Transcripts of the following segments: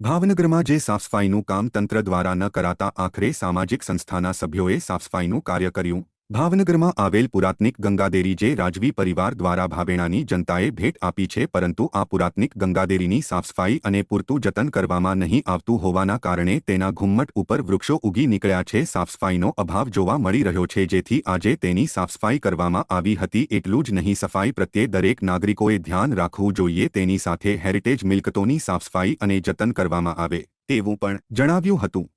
ભાવનગરમાં જે સાફસફાઈનું કામ તંત્ર દ્વારા ન કરાતા આખરે સામાજિક સંસ્થાના સભ્યોએ સાફસફાઈનું કાર્ય કર્યું. ભાવનગરમાં આવેલ પુરાતનિક ગંગાદેરી જે રાજવી પરિવાર દ્વારા ભાવેણાની જનતાએ ભેટ આપી છે, પરંતુ આ પુરાતનિક ગંગાદેરીની સાફસફાઈ અને પૂરતું જતન કરવામાં નહીં આવતું હોવાના કારણે તેના ઘુમ્મટ ઉપર વૃક્ષો ઉગી નીકળ્યા છે. સાફસફાઈનો અભાવ જોવા મળી રહ્યો છે, જેથી આજે તેની સાફસફાઈ કરવામાં આવી હતી. એટલું જ નહીં, સફાઈ પ્રત્યે દરેક નાગરિકોએ ધ્યાન રાખવું જોઈએ. તેની સાથે હેરિટેજ મિલકતોની સાફસફાઈ અને જતન કરવામાં આવે, તેવું પણ જણાવ્યું હતું.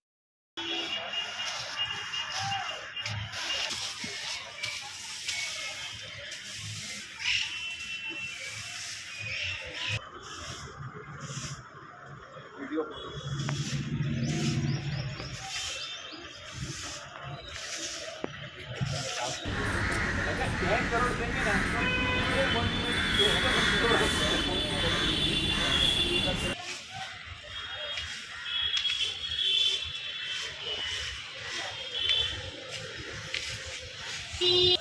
See?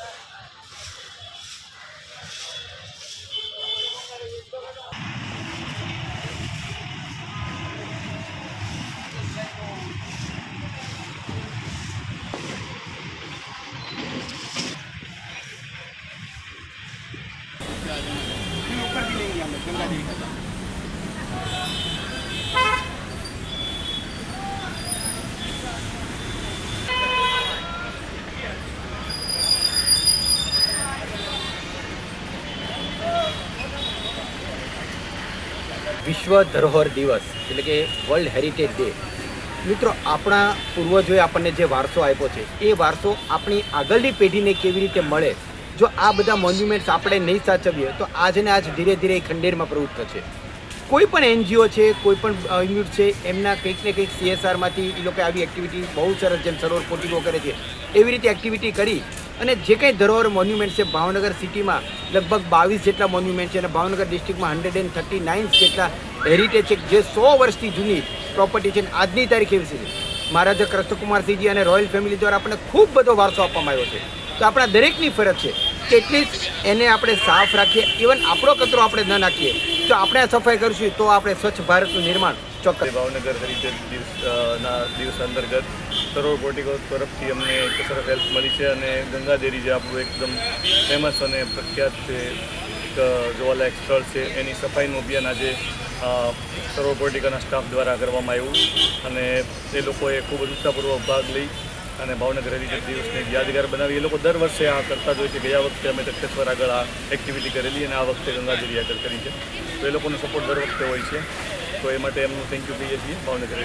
વિશ્વ ધરોહર દિવસ, એટલે કે વર્લ્ડ હેરિટેજ ડે મિત્રો, આપણા પૂર્વજોએ આપણને જે વારસો આપ્યો છે, એ વારસો આપણી આગળની પેઢીને કેવી રીતે મળે? જો આ બધા મોન્યુમેન્ટ્સ આપણે નહીં સાચવીએ, તો આજને આજ ધીરે ધીરે એ ખંડેરમાં પ્રવૃત્ત થશે. કોઈ પણ એનજીઓ છે, કોઈ પણ યુનિટ છે, એમના કંઈક ને કંઈક સીએસઆરમાંથી એ લોકો આવી એક્ટિવિટી બહુ સરસ જેમ સરોવર પોટીકો કરે છે, એવી રીતે એક્ટિવિટી કરી અને જે કંઈ ધરોહર મોન્યુમેન્ટ છે, ભાવનગર સિટીમાં લગભગ બાવીસ જેટલા મોન્યુમેન્ટ છે અને ભાવનગર ડિસ્ટ્રિક્ટમાં હંડ્રેડ એન્ડ થર્ટી નાઇન જેટલા હેરિટેજ છે, જે સો વર્ષથી જૂની પ્રોપર્ટી છે અને આજની તારીખે એવી છે. મહારાજા કૃષ્ણકુમારસિંહજી અને રોયલ ફેમિલી દ્વારા આપણને ખૂબ બધો વારસો આપવામાં આવ્યો છે. તો આપણા દરેકની ફરજ છે કે એટલીસ્ટ એને આપણે સાફ રાખીએ. ઇવન આપણો કચરો આપણે ન નાખીએ. જો આપણે સફાઈ કરીશું તો આપણે સ્વચ્છ ભારતનું નિર્માણ ચોક્કસ. ભાવનગર ના દિવસ અંતર્ગત સરોવર પોર્ટિકો તરફથી અમને સરસ હેલ્પ મળી છે અને ગંગાદેરી જે આપણું એકદમ ફેમસ અને પ્રખ્યાત છે જોવાલાયક સ્થળ છે, એની સફાઈનું અભિયાન આજે સરોવર પોર્ટિકાના સ્ટાફ દ્વારા કરવામાં આવ્યું. અને એ લોકોએ ખૂબ જ ઉત્સાહપૂર્વક ભાગ લઈ અને ભાવનગરની જે દિવસને યાદગાર બનાવી. એ લોકો દર વર્ષે આ કરતા જ હોય છે. ગયા વખતે અમે તખતેશ્વર આગળ આ એક્ટિવિટી કરેલી અને આ વખતે ગંગાજરી આગળ કરી છે. તો એ લોકોનો સપોર્ટ દર વખતે હોય છે. તો એ માટે એમનું થેન્ક યુ કહીએ છીએ. ભાવનગર